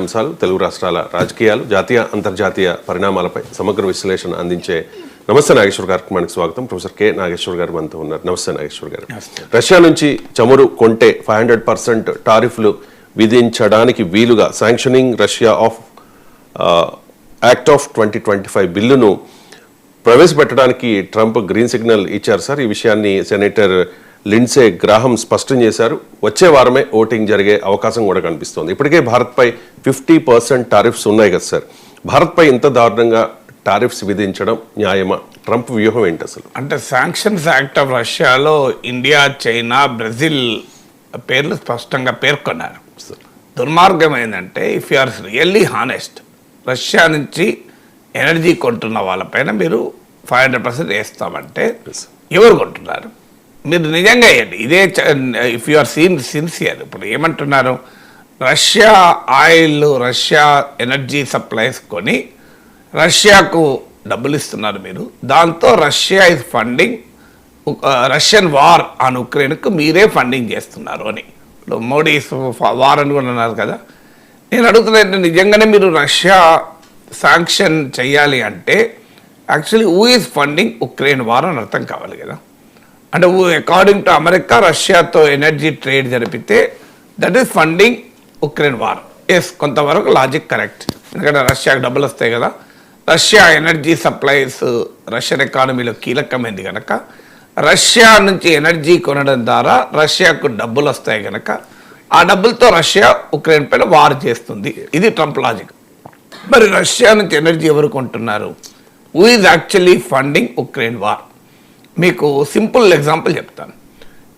అంశాలు తెలుగు రాష్ట్రాల రాజకీయాలు జాతీయ అంతర్జాతీయ పరిణామాలపై సమగ్ర విశ్లేషణ అందించే నమస్తే నాగేశ్వర్ కార్యక్రమానికి స్వాగతం. ప్రొఫెసర్ కె నాగేశ్వర్ గారు మనతో ఉన్నారు. నమస్తే నాగేశ్వర్ గారు. రష్యా నుంచి చమురు కొంటే ఫైవ్ హండ్రెడ్ పర్సెంట్ టారిఫ్లు విధించడానికి వీలుగా sanctioning Russia of act of twenty twenty five బిల్లును ప్రవేశపెట్టడానికి ట్రంప్ గ్రీన్ సిగ్నల్ ఇచ్చారు సార్. ఈ విషయాన్ని సెనేటర్ లిండ్సే గ్రాహం స్పష్టం చేశారు. వచ్చే వారమే ఓటింగ్ జరిగే అవకాశం కూడా కనిపిస్తోంది. ఇప్పటికే భారత్పై ఫిఫ్టీ పర్సెంట్ టారిఫ్స్ ఉన్నాయి కదా సార్. భారత్పై ఇంత దారుణంగా టారిఫ్స్ విధించడం న్యాయమా? ట్రంప్ వ్యూహం ఏంటి అసలు? అంటే శాంక్షన్స్ యాక్ట్ ఆఫ్ రష్యాలో ఇండియా చైనా బ్రెజిల్ పేర్లు స్పష్టంగా పేర్కొన్నారు. దుర్మార్గం ఏంటంటే if you are really honest Russia నుంచి ఎనర్జీ కొంటున్న వాళ్ళపైన మీరు ఫైవ్ హండ్రెడ్ పర్సెంట్ వేస్తామంటే ఎవరు కొంటున్నారు? మీరు నిజంగా వేయండి ఇదే if you are seen sincere ఇప్పుడు ఏమంటున్నారు? Russia oil Russia energy supplies కొని రష్యాకు డబ్బులు ఇస్తున్నారు మీరు. దాంతో Russia is funding Russian war on ఉక్రెయిన్కు మీరే ఫండింగ్ చేస్తున్నారు అని. ఇప్పుడు మోడీ వార్ అని కూడా అన్నారు కదా. నేను అడుగుతున్నా నిజంగానే మీరు రష్యా శాంక్షన్ చేయాలి అంటే actually who is funding Ukraine war అని అర్థం కావాలి కదా. అంటే అకార్డింగ్ టు అమెరికా రష్యాతో energy trade జరిపితే that is funding Ukraine war yes కొంతవరకు లాజిక్ కరెక్ట్ ఎందుకంటే రష్యాకు డబ్బులు వస్తాయి కదా. రష్యా ఎనర్జీ సప్లైస్ రష్యన్ ఎకానమీలో కీలకమైంది కనుక రష్యా నుంచి ఎనర్జీ కొనడం ద్వారా రష్యాకు డబ్బులు వస్తాయి కనుక ఆ డబ్బులతో రష్యా ఉక్రెయిన్ పైన వార్ చేస్తుంది. ఇది ట్రంప్ లాజిక్ మరి రష్యా నుంచి ఎనర్జీ ఎవరు కొంటున్నారు? Who is actually funding Ukraine war మీకు సింపుల్ ఎగ్జాంపుల్ చెప్తాను.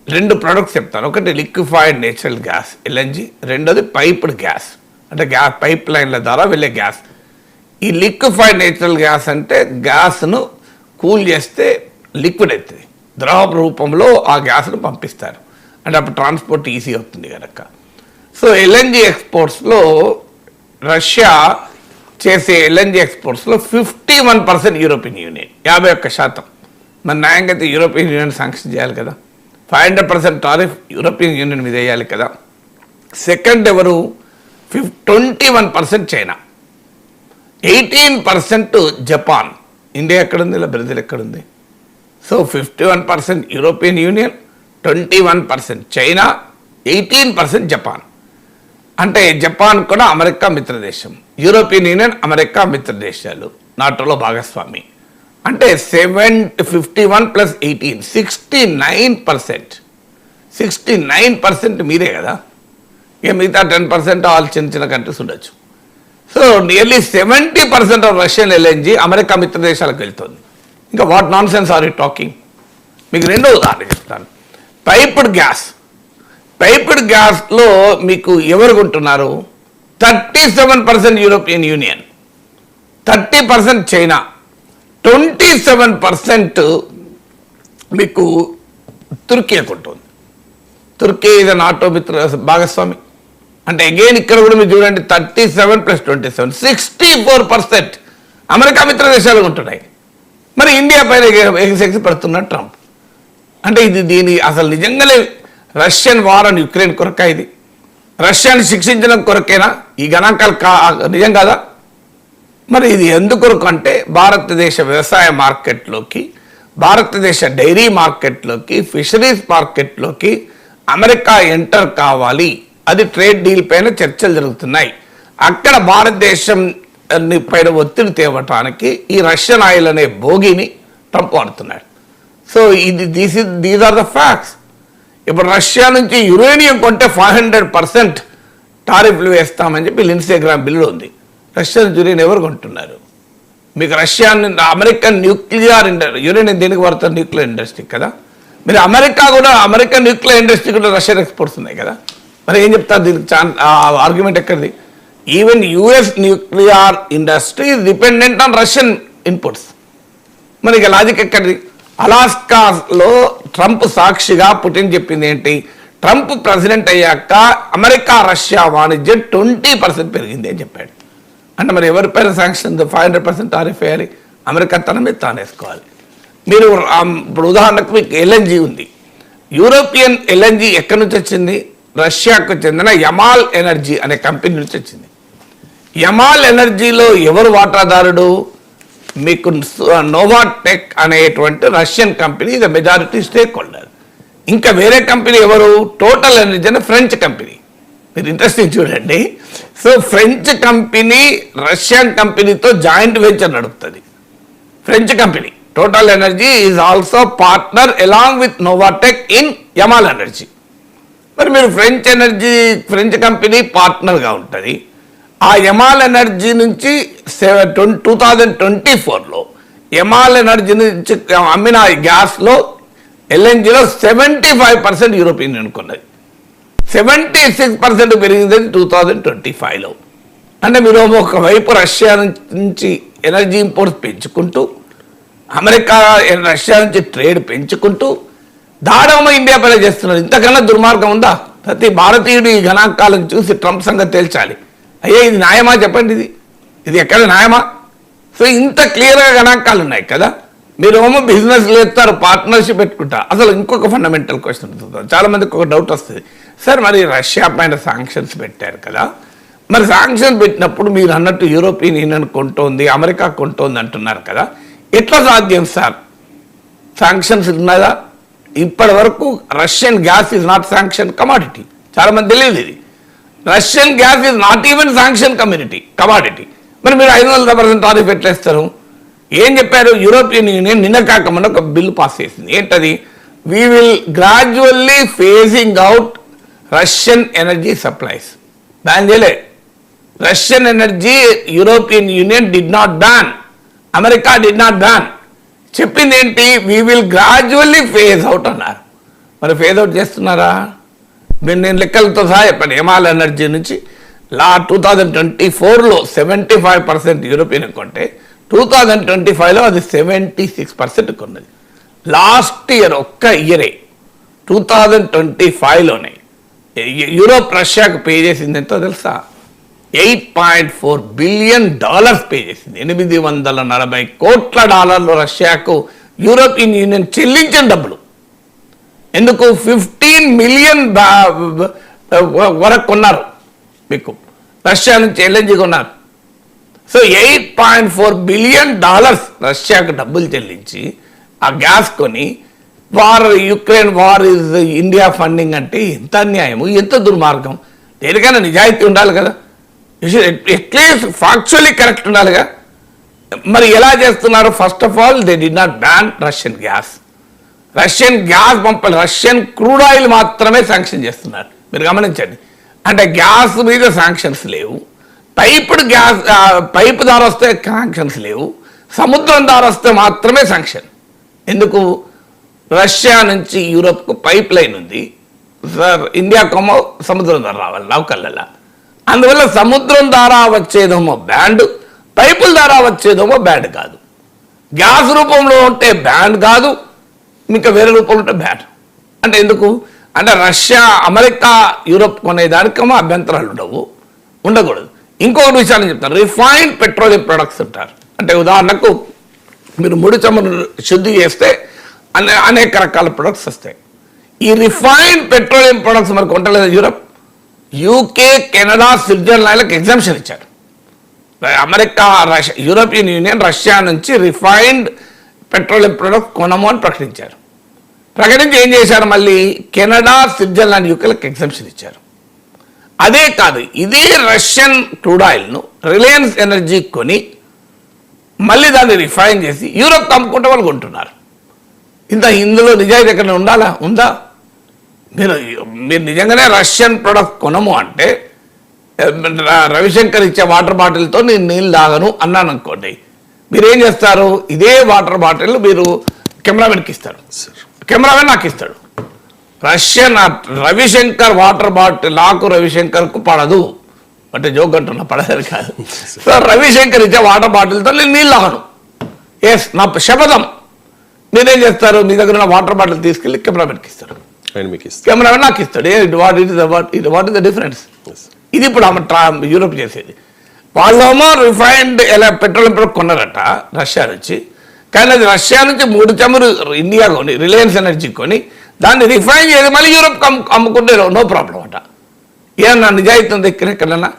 రెండు ప్రొడక్ట్స్ చెప్తాను. ఒకటి లిక్విఫైడ్ నేచురల్ గ్యాస్ ఎల్ఎన్జి. రెండోది పైప్డ్ గ్యాస్. అంటే గ్యాస్ పైప్ లైన్ల ద్వారా వెళ్ళే గ్యాస్. ఈ లిక్విఫైడ్ నేచురల్ గ్యాస్ అంటే గ్యాస్ను కూల్ చేస్తే లిక్విడ్ అవుతుంది. ద్రవ రూపంలో ఆ గ్యాస్ను పంపిస్తారు. అంటే అప్పుడు ట్రాన్స్పోర్ట్ ఈజీ అవుతుంది కనుక. సో ఎల్ఎన్జి ఎక్స్పోర్ట్స్లో రష్యా చేసే LNG ఎక్స్పోర్ట్స్లో fifty one percent European Union యాభై ఒక్క శాతం. మన న్యాయంగా అయితే యూరోపియన్ యూనియన్ శాంక్షన్ చేయాలి కదా. Five hundred percent tariff European Union మీద వేయాలి కదా. సెకండ్ ఎవరు? ఫిఫ్ twenty one percent China eighteen percent Japan India ఎక్కడుంది? ఇలా బ్రెజిల్ ఎక్కడుంది? So fifty one percent European Union twenty one percent China eighteen percent Japan అంటే జపాన్ కూడా అమెరికా మిత్రదేశం. యూరోపియన్ యూనియన్ అమెరికా మిత్రదేశాలు. నాటోలో భాగస్వామి. అంటే seven fifty one plus eighteen sixty nine percent. Sixty nine percent మీరే కదా. ఇక మిగతా టెన్ పర్సెంట్ ఆల్ చిన్న చిన్న కంట్రీస్ ఉండొచ్చు. So nearly seventy percent of Russian LNG America మిత్ర దేశాలకు వెళ్తుంది. ఇంకా what nonsense are you talking మీకు రెండో ఉదాహరణ చెప్తాను. పైప్డ్ గ్యాస్ పైప్డ్ గ్యాస్లో మీకు ఎవరు కొంటున్నారు thirty seven percent European Union thirty percent China twenty seven percent మీకు తుర్కీ కొంటుంది తుర్కీ ఇది నాటో మిత్ర భాగస్వామి. అంటే అగైన్ ఇక్కడ కూడా మీరు చూడండి thirty seven plus twenty seven sixty four percent America మిత్ర దేశాలు ఉంటున్నాయి. మరి ఇండియా పైన ఎగ్జెక్స్ పెడుతున్న ట్రంప్. అంటే ఇది దీని అసలు నిజంగానే రష్యన్ వార్ అని యుక్రెయిన్ కొరక ఇది. రష్యాని శిక్షించడం కొరకేనా? ఈ గణాంకాలు కా నిజం కాదా? మరి ఇది ఎందుకొరకు అంటే భారతదేశ వ్యవసాయ మార్కెట్లోకి భారతదేశ డైరీ మార్కెట్లోకి ఫిషరీస్ మార్కెట్లోకి అమెరికా ఎంటర్ కావాలి. అది ట్రేడ్ డీల్ పైన చర్చలు జరుగుతున్నాయి. అక్కడ భారతదేశం పైన ఒత్తిడి తేవటానికి ఈ రష్యన్ ఆయిల్ అనే భోగిని ట్రంప్ వాడుతున్నాడు. సో ఇది these these are the facts. ఇప్పుడు రష్యా నుంచి యురేనియం కొంటే ఫైవ్ హండ్రెడ్ పర్సెంట్ టారిఫ్లు వేస్తామని చెప్పి లిన్సేగ్రామ్ బిల్లు ఉంది. రష్యన్ నుంచి యురేనియం ఎవరు కొంటున్నారు? మీకు రష్యా నుండి అమెరికన్ న్యూక్లియర్ ఇండస్ట్రీ యురేనియం దేనికి వాడతారు న్యూక్లియర్ ఇండస్ట్రీ కదా. మీరు అమెరికా కూడా అమెరికన్ న్యూక్లియర్ ఇండస్ట్రీ కూడా రష్యన్ ఎక్స్పోర్ట్స్ ఉన్నాయి కదా. మరి ఏం చెప్తారు దీనికి ఆర్గ్యుమెంట్ ఎక్కడిది? Even US nuclear industry dependent on Russian inputs మరి ఇక లాజిక్ ఎక్కడిది? అలాస్కాలో ట్రంప్ సాక్షిగా పుటిన్ చెప్పింది ఏంటి? ట్రంప్ ప్రెసిడెంట్ అయ్యాక అమెరికా రష్యా వాణిజ్యం ట్వంటీ పర్సెంట్ పెరిగింది అని చెప్పాడు. అంటే మరి ఎవరిపైన sanction five hundred percent tariff వేయాలి? అమెరికా తన మీద తాను వేసుకోవాలి మీరు ఇప్పుడు ఉదాహరణకు మీకు ఎల్ఎన్జి ఉంది. యూరోపియన్ ఎల్ఎన్జి ఎక్కడి నుంచి వచ్చింది? రష్యాకు చెందిన యమాల్ ఎనర్జీ అనే కంపెనీ నుంచి వచ్చింది. యమాల్ ఎనర్జీలో ఎవరు వాటాదారుడు? మీకు నోవాటెక్ అనేటువంటి Russian company the majority stakeholder ఇంకా వేరే కంపెనీ ఎవరు? టోటల్ ఎనర్జీ అనే ఫ్రెంచ్ కంపెనీ. మీరు ఇంట్రెస్టింగ్ చూడండి. సో ఫ్రెంచ్ కంపెనీ రష్యన్ కంపెనీతో జాయింట్ వెంచర్ నడుపుతుంది. French company Total Energy is also partner along with Novatek in Yamal Energy మరి మీరు ఫ్రెంచ్ ఎనర్జీ ఫ్రెంచ్ కంపెనీ పార్ట్నర్గా ఉంటుంది. ఆ యమాల్ ఎనర్జీ నుంచి సెవెన్ టూ థౌజండ్ ట్వంటీ ఫోర్లో ఎమాల్ ఎనర్జీ నుంచి అమ్మిన గ్యాస్లో ఎల్ఎన్జీలో సెవెంటీ ఫైవ్ పర్సెంట్ యూరోపియన్ అనుకున్నది సెవెంటీ సిక్స్ పర్సెంట్ పెరిగింది టూ థౌజండ్ ట్వంటీ ఫైవ్లో. అంటే మీరు ఒకవైపు రష్యా నుంచి ఎనర్జీ ఇంపోర్ట్స్ పెంచుకుంటూ అమెరికా రష్యా నుంచి ట్రేడ్ పెంచుకుంటూ దాడవ ఇండియా పైన చేస్తున్నారు. ఇంతకన్నా దుర్మార్గం ఉందా? ప్రతి భారతీయుడు ఈ గణాంకాలను చూసి ట్రంప్ సంగతి తేల్చాలి. అయ్యే ఇది న్యాయమా చెప్పండి ఇది? ఇది ఎక్కడ న్యాయమా? సో ఇంత క్లియర్గా గణాంకాలు ఉన్నాయి కదా? మీరు ఏమో బిజినెస్ లేస్తారు పార్ట్నర్షిప్ పెట్టుకుంటారు అసలు ఇంకొక ఫండమెంటల్ క్వశ్చన్ చాలా మందికి ఒక డౌట్ వస్తుంది. సార్ మరి రష్యా పైన శాంక్షన్స్ పెట్టారు కదా. మరి శాంక్షన్ పెట్టినప్పుడు మీరు అన్నట్టు యూరోపియన్ యూనియన్ కొంటోంది అమెరికా కొంటోంది అంటున్నారు కదా. ఎట్లా సాధ్యం సార్? శాంక్షన్స్ ఉన్నదా ఇప్పటి వరకు Russian gas is not sanction commodity చాలా మంది తెలియదు ఇది. Russian gas is not even sanction community commodity మరి మీరు ఐదు వందల పర్సెంట్ టారిఫ్ ఎట్లేస్తారు ఏం చెప్పారు? యూరోపియన్ యూనియన్ నిన్న కాకముందు ఒక బిల్ పాస్ చేసింది. ఏంటది? We will gradually phasing out Russian energy supplies ban చేయలే Russian energy European Union did not ban America did not ban చెప్పింది ఏంటి? We will gradually phase out అన్నారు. మరి ఫేజ్ అవుట్ చేస్తున్నారా? మీరు నేను లెక్కలతో సహా చెప్పాను. హిమాల్ ఎనర్జీ నుంచి లా టూ థౌజండ్ ట్వంటీ ఫోర్లో సెవెంటీ ఫైవ్ పర్సెంట్ యూరోపియన్ కొంటే టూ థౌజండ్ ట్వంటీ ఫైవ్లో అది సెవెంటీ సిక్స్ పర్సెంట్ కొన్నది. లాస్ట్ ఇయర్ ఒక్క ఇయరే టూ థౌజండ్ ట్వంటీ ఫైవ్లోనే యూరోప్ రష్యాకు పే చేసింది ఎంతో తెలుసా? Eight point four billion dollars pay చేసింది. ఎనిమిది వందల నలభై కోట్ల డాలర్లు రష్యాకు యూరోపియన్ యూనియన్ చెల్లించిన డబ్బులు. ఎందుకు? ఫిఫ్టీన్ మిలియన్ వరకు కొన్నారు మీకు. రష్యా నుంచి ఎల్ఎన్జీ కొన్నారు. So eight point four billion dollars రష్యాకు డబ్బులు చెల్లించి ఆ గ్యాస్ కొని war Ukraine war is India funding అంటే ఎంత అన్యాయము ఎంత దుర్మార్గం. దేనికైనా నిజాయితీ ఉండాలి కదా. ఎట్లీస్ట్ ఫ్యాక్చువల్లీ కరెక్ట్ ఉండాలిగా మరి ఎలా చేస్తున్నారు? First of all they did not ban Russian gas Russian gas పంపాలి రష్యన్ క్రూడ్ ఆయిల్ మాత్రమే శాంక్షన్ చేస్తున్నారు. మీరు గమనించండి. అంటే గ్యాస్ మీద శాంక్షన్స్ లేవు. పైప్డ్ గ్యాస్ పైపు ద్వారా వస్తే శాంక్షన్స్ లేవు. సముద్రం ద్వారా వస్తే మాత్రమే శాంక్షన్ ఎందుకు? రష్యా నుంచి యూరోప్కు పైప్ లైన్ ఉంది. సార్ ఇండియాకేమో సముద్రం ద్వారా రావాలి నౌకల్లలా అందువల్ల సముద్రం ద్వారా వచ్చేదేమో బ్యాండ్ పైపుల ద్వారా వచ్చేదేమో బ్యాండ్ కాదు. గ్యాస్ రూపంలో ఉంటే బ్యాండ్ కాదు ఇంకా వేరే రూపంలో ఉంటే బ్యాండ్. అంటే ఎందుకు? అంటే రష్యా అమెరికా యూరోప్ కొనేదానికేమో అభ్యంతరాలు ఉండవు ఉండకూడదు. ఇంకొకటి విషయాన్ని చెప్తాను. రిఫైన్డ్ పెట్రోలియం ప్రొడక్ట్స్ అంటారు అంటే ఉదాహరణకు మీరు ముడి చమురు శుద్ధి చేస్తే అనే అనేక రకాల ప్రొడక్ట్స్ వస్తాయి. ఈ రిఫైన్డ్ పెట్రోలియం ప్రొడక్ట్స్ మరి కొంటలేదు యూరప్ యూకే కెనడా స్విట్జర్లాండ్లకు ఎగ్జామ్షన్ ఇచ్చారు. America Russia European Union Russia నుంచి రిఫైన్డ్ పెట్రోలియం ప్రొడక్ట్ కొనము అని ప్రకటించారు. ప్రకటించి ఏం చేశారు మళ్ళీ? కెనడా స్విట్జర్లాండ్ యూకేలకు ఎగ్జామ్షన్ ఇచ్చారు. అదే కాదు ఇదే రష్యన్ క్రూడ్ ఆయిల్ను రిలయన్స్ ఎనర్జీ కొని మళ్ళీ దాన్ని రిఫైన్ చేసి యూరోప్ అమ్ముకుంటే వాళ్ళు కొంటున్నారు. ఇంత ఇందులో నిజాయితీ ఎక్కడ ఉండాలా? ఉందా? మీరు మీరు నిజంగానే రష్యన్ ప్రొడక్ట్ కొనము అంటే రవిశంకర్ ఇచ్చే వాటర్ బాటిల్తో నేను నీళ్ళు తాగను అన్నాను అనుకోండి. మీరు ఏం చేస్తారు? ఇదే వాటర్ బాటిల్ మీరు కెమెరామెన్కి ఇస్తారు. కెమెరామెన్ నాకు ఇస్తాడు. రష్యన్ రవిశంకర్ వాటర్ బాటిల్ నాకు రవిశంకర్కు పడదు. అంటే జోక్ అంటున్నా పడదని కాదు. సో రవిశంకర్ ఇచ్చే వాటర్ బాటిల్తో నేను నీళ్ళు తాగను. ఎస్ నా శపథం. మీరేం చేస్తారు? మీ దగ్గర ఉన్న వాటర్ బాటిల్ తీసుకెళ్ళి కెమెరామెన్కి ఇస్తాను కెమెరామెన్ నాకు ఇస్తాడు. ఏ వాట్ ఇట్ వాట్ ఇది వాట్ ఇస్ ద డిఫరెన్స్? ఇది ఇప్పుడు ఆమె ట్రా యూరోప్ చేసేది. వాళ్ళేమో రిఫైన్డ్ ఎలా పెట్రోల్ ప్రొడక్ట్ కొన్నారట రష్యా నుంచి. కానీ అది రష్యా నుంచి మూడు చమురు ఇండియా కొని రిలయన్స్ ఎనర్జీ కొని దాన్ని రిఫైన్ చేసి మళ్ళీ యూరోప్ అమ్ము అమ్ముకుంటే నో ప్రాబ్లం అట. ఏమన్నా నిజాయితీ ఉంది ఎక్కడెక్కడన్నా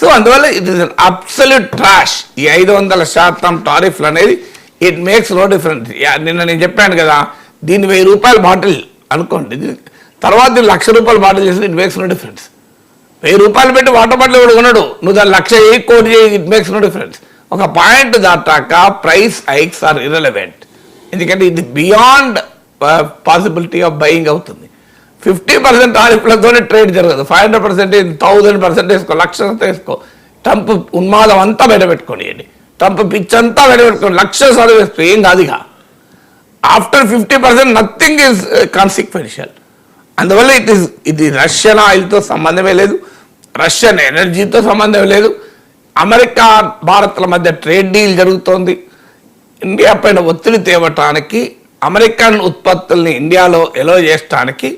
సో అందువల్ల ఇట్ ఇస్ అబ్సల్యూట్ ట్రాష్ ఈ ఐదు వందల శాతం టారిఫ్లు అనేది ఇట్ మేక్స్ నో డిఫరెన్స్ నిన్న నేను చెప్పాను కదా దీన్ని వెయ్యి రూపాయల బాటిల్ అనుకోండి. ఇది- తర్వాత దీన్ని లక్ష రూపాయల బాటిల్ చేసి ఇట్ మేక్స్ నో డిఫరెన్స్ వెయ్యి రూపాయలు పెట్టి వాటర్ బాటిల్ కూడా కొనడు? నువ్వు దాన్ని లక్ష ఏ కోటి చేయి ఇట్ మేక్స్ నో డిఫరెన్స్ ఒక పాయింట్ దాటాక ప్రైస్ హైక్స్ ఆర్ ఇరలవెంట్ ఎందుకంటే ఇది బియాండ్ పాసిబిలిటీ ఆఫ్ బయింగ్ అవుతుంది. ఫిఫ్టీ పర్సెంట్ ఆరిఫ్లతోనే ట్రేడ్ జరగదు. Five hundred percent thousand percent వేసుకో లక్ష వేసుకో. ట్రంప్ ఉన్మాదం అంతా బయటపెట్టుకోనియండి ట్రంప్ పిచ్ అంతా బయటపెట్టుకోండి లక్ష సార్లు వేసుకో ఏం కాదుగా. After fifty percent nothing is consequential అందువల్ల ఇట్ ఇస్ ఇది రష్యన్ ఆయిల్తో సంబంధమే లేదు. రష్యన్ ఎనర్జీతో సంబంధం లేదు. అమెరికా భారత్ల మధ్య ట్రేడ్ డీల్ జరుగుతోంది. ఇండియా పైన ఒత్తిడి తేవటానికి అమెరికన్ ఉత్పత్తుల్ని ఇండియాలో ఎలో చేయడానికి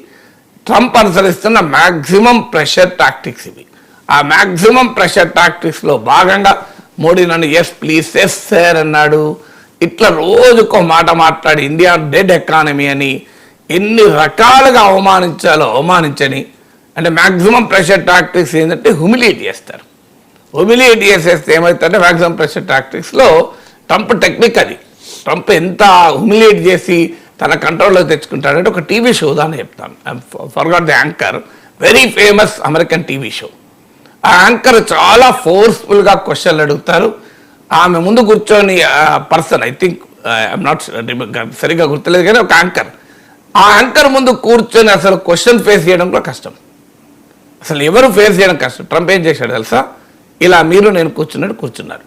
ట్రంప్ అనుసరిస్తున్న మ్యాక్సిమం ప్రెషర్ టాక్టిక్స్ ఇవి. ఆ మ్యాక్సిమం ప్రెషర్ టాక్టిక్స్లో భాగంగా మోడీ నన్ను ఎస్ ప్లీజ్ ఎస్ సార్ అన్నాడు. ఇట్లా రోజుకో మాట మాట్లాడి ఇండియా డెడ్ ఎకానమీ అని ఎన్ని రకాలుగా అవమానించాలో అవమానించని అంటే మ్యాక్సిమం ప్రెషర్ టాక్టిక్స్ ఏంటంటే హ్యూమిలియేట్ చేస్తారు. హ్యూమిలియేట్ చేసేస్తే ఏమవుతుందంటే మ్యాక్సిమం ప్రెషర్ టాక్టిక్స్లో ట్రంప్ టెక్నిక్ అది. ట్రంప్ ఎంత హ్యూమిలియేట్ చేసి తన కంట్రోల్లో తెచ్చుకుంటాడంటే ఒక టీవీ షో దాన్ని చెప్తాను. Forgot the anchor very famous American TV show ఆ యాంకర్ చాలా ఫోర్స్ఫుల్గా క్వశ్చన్లు అడుగుతారు. ఆమె ముందు కూర్చొని person I think I'm not సరిగ్గా గుర్తులేదు కానీ ఒక యాంకర్. ఆ యాంకర్ ముందు కూర్చొని అసలు క్వశ్చన్ ఫేస్ చేయడం కూడా కష్టం. అసలు ఎవరు ఫేస్ చేయడం కష్టం? ట్రంప్ ఏం చేశాడు తెలుసా? ఇలా మీరు నేను కూర్చున్నాడు కూర్చున్నారు.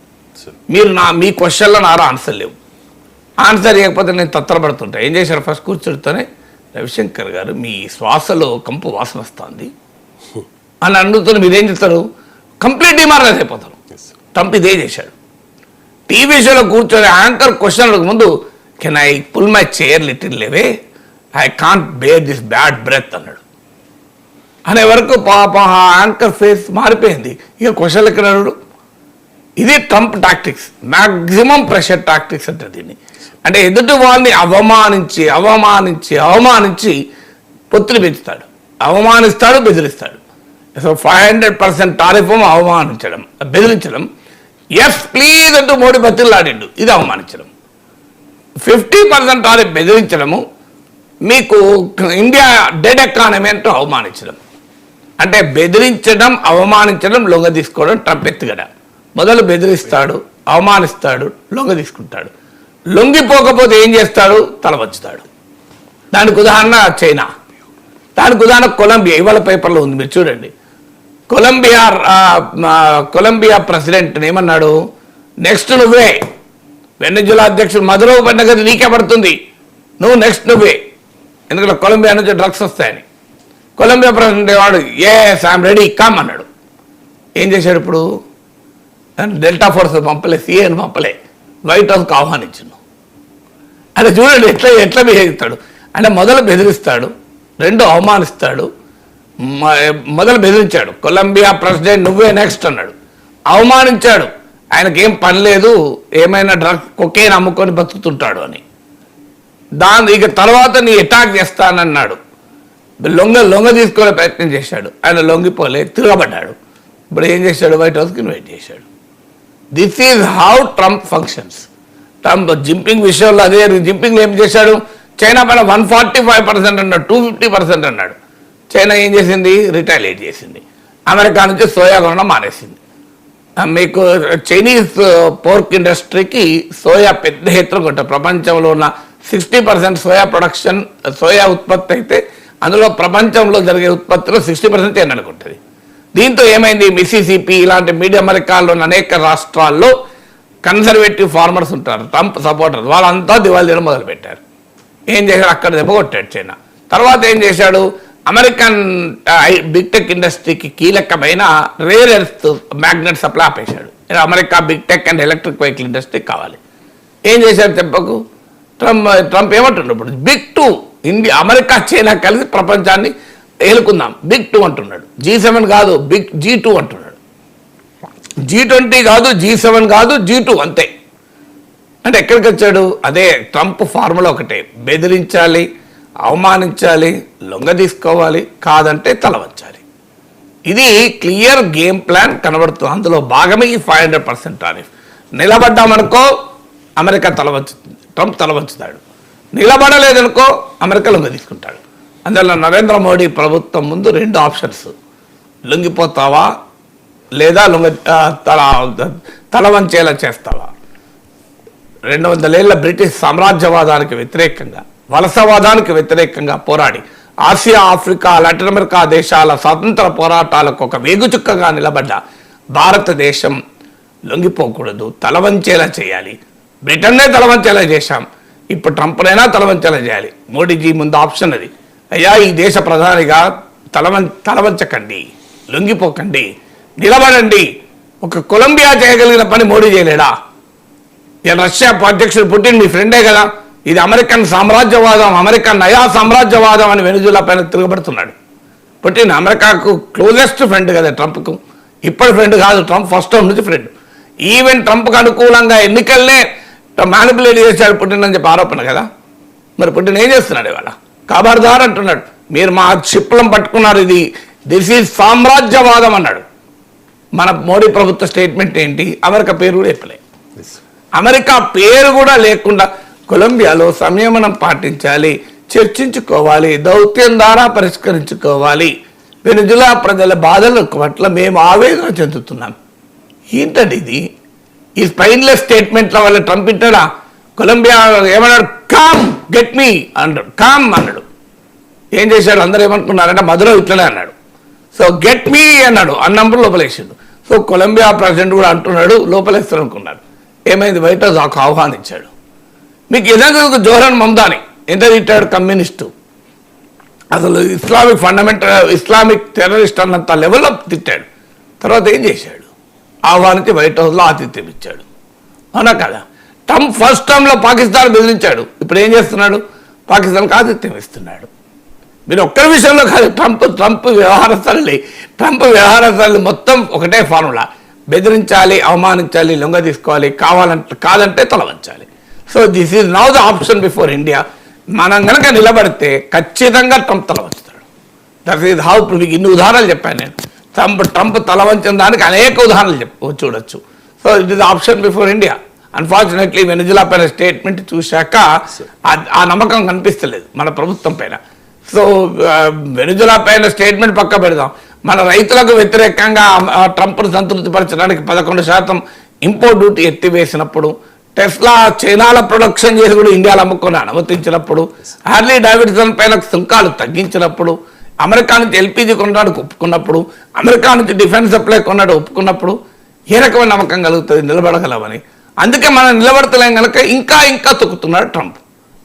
మీరు నా మీ క్వశ్చన్లో నారా ఆన్సర్ లేవు. ఆన్సర్ ఇవ్వకపోతే నేను తత్తరపడుతుంటా. ఏం చేశారు ఫస్ట్ కూర్చుడితోనే రవిశంకర్ గారు మీ శ్వాసలో కంపు వాసన వస్తుంది. అని అడుగుతున్న మీరు ఏం చేస్తారు కంప్లీట్ డిమారలైజ్ అయిపోతారు ట్రంప్ ఇదే చేశాడు. టీవీ షోలో కూర్చొని యాంకర్ క్వశ్చన్ ముందు can I pull my chair little లేవే I can't bear this bad breath అన్నాడు. అనే వరకు పాప ఆ యాంకర్ ఫేస్ మారిపోయింది. ఇక క్వశ్చన్లు ఎక్కడ అడుగుడు? ఇది Trump tactics maximum pressure tactics అంటే దీన్ని. అంటే ఎదుటి వాళ్ళని అవమానించి అవమానించి అవమానించి పొత్తులు పెంచుతాడు. అవమానిస్తాడు బెదిరిస్తాడు. So five hundred percent tariff అవమానించడం బెదిరించడం. ఎస్ ప్లీజ్ అంటూ మోడీ బతిల్లాడిండు ఇది అవమానించడం. ఫిఫ్టీ పర్సెంట్ టారిఫ్ బెదిరించడము మీకు ఇండియా డెడ్ ఎకానమీ అంటూ అవమానించడం. అంటే బెదిరించడం అవమానించడం లొంగ తీసుకోవడం ట్రంప్ ఎత్తుగడ. మొదలు బెదిరిస్తాడు అవమానిస్తాడు లొంగ తీసుకుంటాడు. లొంగిపోకపోతే ఏం చేస్తాడు? తలవచ్చుతాడు దానికి ఉదాహరణ చైనా. దానికి ఉదాహరణ కొలంబియా. ఇవాళ పేపర్లో ఉంది మీరు చూడండి. కొలంబియా కొలంబియా ప్రెసిడెంట్ ఏమన్నాడు? నెక్స్ట్ నువ్వే. వెన్నెజులా అధ్యక్షుడు మధురో పండుగ నీకే పడుతుంది నువ్వు నెక్స్ట్ నువ్వే. ఎందుకంటే కొలంబియా నుంచి డ్రగ్స్ వస్తాయని. కొలంబియా ప్రెసిడెంట్ వాడు ఏ ఐఎమ్ రెడీ కమ్ అన్నాడు. ఏం చేశాడు ఇప్పుడు? డెల్టా ఫోర్స్ పంపలే సీఏని పంపలే. వైట్ హౌస్కి ఆహ్వానించను. అంటే చూడండి ఎట్లా ఎట్లా బిహేవ్ అంటే మొదలు బెదిరిస్తాడు రెండు అవమానిస్తాడు మొదలు బెదిరించాడు. కొలంబియా ప్రెసిడెంట్ నువ్వే నెక్స్ట్ అన్నాడు. అవమానించాడు. ఆయనకి ఏం పని లేదు. ఏమైనా డ్రగ్ కొకేన్ అమ్ముకొని బతుకుతుంటాడు అని. దాని ఇక తర్వాత నీ అటాక్ చేస్తానన్నాడు. లొంగ లొంగ తీసుకునే ప్రయత్నం చేశాడు. ఆయన లొంగిపోలే తిరగబడ్డాడు. ఇప్పుడు ఏం చేశాడు? వైట్ హౌస్కి ఇన్వైట్ చేశాడు. This is how Trump functions Trump Jinping విషయంలో అదే జింపింగ్ ఏం చేశాడు? చైనా పైన వన్ ఫార్టీ ఫైవ్ పర్సెంట్ అన్నాడు టూ ఫిఫ్టీ పర్సెంట్ అన్నాడు. చైనా ఏం చేసింది? రిటాలియేట్ చేసింది. అమెరికా నుంచి సోయా కొనడం మానేసింది. మీకు చైనీస్ పోర్క్ ఇండస్ట్రీకి సోయా పెద్ద ఎత్తున కొంటారు ప్రపంచంలో ఉన్న sixty percent soya production soya ఉత్పత్తి అయితే అందులో ప్రపంచంలో జరిగే ఉత్పత్తిలో సిక్స్టీ పర్సెంట్ చైనా అనుకుంటుంది దీంతో ఏమైంది? మిసిసిపి ఇలాంటి మీడియా అమెరికాలో ఉన్న అనేక రాష్ట్రాల్లో కన్సర్వేటివ్ ఫార్మర్స్ ఉంటారు. Trump supporters. వాళ్ళంతా దివాళీ తీయడం మొదలుపెట్టారు. ఏం చేశాడు? అక్కడ దెబ్బ కొట్టాడు చైనా. తర్వాత ఏం చేశాడు? అమెరికన్ బిగ్ టెక్ ఇండస్ట్రీకి కీలకమైన రేర్ ఎర్త్ మ్యాగ్నెట్ సప్లై ఆపేశాడు. America big tech and electric vehicle industry కావాలి. ఏం చేశాడు చెప్పకు ట్రంప్ ట్రంప్ ఏమంటుండ్రు ఇప్పుడు? Big two India America China కలిసి ప్రపంచాన్ని ఏలుకుందాం. బిగ్ టూ అంటున్నాడు. జీ సెవెన్ కాదు బిగ్ జీ టూ అంటున్నాడు. జీ ట్వంటీ కాదు జీ సెవెన్ కాదు జీ టూ అంతే. అంటే ఎక్కడికి వచ్చాడు? అదే ట్రంప్ ఫార్ములా ఒకటే. బెదిరించాలి అవమానించాలి లొంగ తీసుకోవాలి కాదంటే తల వంచాలి. ఇది క్లియర్ గేమ్ ప్లాన్ కనబడుతుంది. అందులో భాగమే ఈ ఫైవ్ హండ్రెడ్ పర్సెంట్ టారిఫ్. నిలబడ్డామనుకో అమెరికా తల తలవంచుతుంది ట్రంప్ తలవంచుతాడు నిలబడలేదనుకో అమెరికా లొంగ తీసుకుంటాడు. అందువల్ల నరేంద్ర మోడీ ప్రభుత్వం ముందు రెండు ఆప్షన్స్. లొంగిపోతావా లేదా లొంగ తల తల వంచేలా చేస్తావా? రెండు వందలేళ్ళ బ్రిటిష్ సామ్రాజ్యవాదానికి వ్యతిరేకంగా. వలసవాదానికి వ్యతిరేకంగా పోరాడి ఆసియా ఆఫ్రికా లాటిన్ అమెరికా దేశాల స్వాతంత్ర పోరాటాలకు ఒక వేగుచుక్కగా నిలబడ్డ భారతదేశం లొంగిపోకూడదు తలవంచేలా చేయాలి. బ్రిటన్నే తలవంచేలా చేశాం. ఇప్పుడు ట్రంప్నైనా తలవంచేలా చేయాలి. మోడీజీ ముందు ఆప్షన్ అది. అయ్యా ఈ దేశ ప్రధానిగా తలవం తలవంచకండి లొంగిపోకండి నిలబడండి. ఒక కొలంబియా చేయగలిగిన పని మోడీ చేయలేడా? రష్యా అధ్యక్షుడు పుట్టిన మీ ఫ్రెండే కదా. ఇది అమెరికన్ సామ్రాజ్యవాదం అమెరికన్ నయా సామ్రాజ్యవాదం అని వెనుజులా పైన తిరగబడుతున్నాడు. పుటిన్ అమెరికాకు క్లోజెస్ట్ ఫ్రెండ్ కదా ట్రంప్కు. ఇప్పటి ఫ్రెండ్ కాదు ట్రంప్ ఫస్ట్ టైం నుంచి ఫ్రెండ్. ఈవెన్ ట్రంప్కి అనుకూలంగా ఎన్నికల్నే మ్యానిపులేట్ చేశాడు పుటిన్ అని చెప్పి ఆరోపణ కదా. మరి పుటిన్ ఏం చేస్తున్నాడు ఇవాళ? ఖబర్దార్ అంటున్నాడు మీరు మా క్షిప్లం పట్టుకున్నారు ఇది. దిస్ ఈజ్ సామ్రాజ్యవాదం అన్నాడు. మన మోడీ ప్రభుత్వ స్టేట్మెంట్ ఏంటి? అమెరికా పేరు కూడా చెప్పలే అమెరికా పేరు కూడా లేకుండా కొలంబియాలో సంయమనం పాటించాలి చర్చించుకోవాలి దౌత్యం ద్వారా పరిష్కరించుకోవాలి. వెనుజులా ప్రజల బాధల పట్ల మేము ఆవేదన చెందుతున్నాం. ఏంటండి ఇది? ఈ స్పైన్లెస్ స్టేట్మెంట్ల వల్ల ట్రంప్ ఇంటాడా? కొలంబియా ఏమన్నాడు? కామ్ గెట్ మీ అన్నాడు. కామ్ అన్నాడు. ఏం చేశాడు? అందరూ ఏమనుకున్నారంటే మధుర ఇట్లనే అన్నాడు. సో గెట్ మీ అన్నాడు. అన్నప్పుడు లోపలేసాడు సో కొలంబియా ప్రెసిడెంట్ కూడా అంటున్నాడు లోపలేస్తారు అనుకున్నాడు ఏమైంది? వైట్ హౌస్ ఆహ్వానించాడు. మీకు ఏదైనా ఒక జోహరన్ మమ్దాని ఎంత తిట్టాడు కమ్యూనిస్టు అసలు ఇస్లామిక్ ఫండమెంటల్ ఇస్లామిక్ టెర్రరిస్ట్ అన్నంత లెవెల్లో తిట్టాడు. తర్వాత ఏం చేశాడు? ఆహ్వానించి వైట్ హౌస్లో ఆతిథ్యం ఇచ్చాడు. అవునా కదా? ట్రంప్ ఫస్ట్ టర్మ్లో పాకిస్తాన్ బెదిరించాడు. ఇప్పుడు ఏం చేస్తున్నాడు? పాకిస్తాన్కి ఆతిథ్యం ఇస్తున్నాడు. మీరు ఒక్కరి విషయంలో కాదు ట్రంప్ ట్రంప్ వ్యవహార సరళి ట్రంప్ వ్యవహార సరళి మొత్తం ఒకటే ఫార్ములా బెదిరించాలి అవమానించాలి లొంగ తీసుకోవాలి కావాలంటే కాదంటే తలవంచాలి so this is now the option before India మనం కనుక నిలబడితే ఖచ్చితంగా ట్రంప్ తలవంచుతాడు దట్ ఈజ్ హౌ మీకు ఇన్ని ఉదాహరణలు చెప్పాను నేను. ట్రంప్ ట్రంప్ తల వంచిన దానికి అనేక ఉదాహరణలు చెప్ చూడొచ్చు. So it is option before India unfortunately Venezuela పైన స్టేట్మెంట్ చూశాక ఆ- నమ్మకం కనిపిస్తలేదు మన ప్రభుత్వం పైన. సో వెనుజులా పైన స్టేట్మెంట్ పక్క పెడదాం. మన రైతులకు వ్యతిరేకంగా ట్రంప్ను సంతృప్తిపరచడానికి పదకొండు శాతం ఇంపోర్ట్ డ్యూటీ ఎత్తివేసినప్పుడు టెస్లా చైనాలో ప్రొడక్షన్ చేసి కూడా ఇండియాలో అమ్ముకొని అనుమతించినప్పుడు హార్లీ డావిడ్సన్ పైన సుంకాలు తగ్గించినప్పుడు అమెరికా నుంచి ఎల్పిజి కొన్నాడు ఒప్పుకున్నప్పుడు అమెరికా నుంచి డిఫెన్స్ సప్లై కొన్నాడు ఒప్పుకున్నప్పుడు ఏ రకమైన నమ్మకం కలుగుతుంది నిలబడగలమని అందుకే మనం నిలబడతలేం కనుక ఇంకా ఇంకా తొక్కుతున్నాడు ట్రంప్.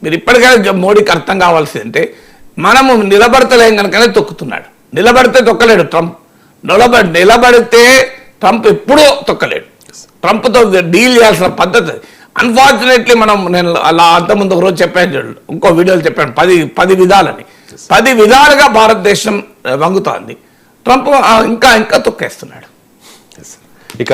మీరు ఇప్పటికైనా మోడీకి అర్థం కావాల్సిందంటే మనము నిలబడతలేం కనుకనే తొక్కుతున్నాడు. నిలబడితే తొక్కలేడు ట్రంప్. నిలబ నిలబడితే ట్రంప్ ఎప్పుడూ తొక్కలేడు. ట్రంప్తో డీల్ చేయాల్సిన పద్ధతి అన్ఫార్చునేట్లీ మనం నేను అలా అంతకుముందు ఒక రోజు చెప్పాను చూడండి ఇంకో వీడియోలు చెప్పాను పది పది విధాలని. పది విధాలుగా భారతదేశం వంగుతోంది ట్రంప్ ఇంకా ఇంకా తొక్కేస్తున్నాడు. ఇక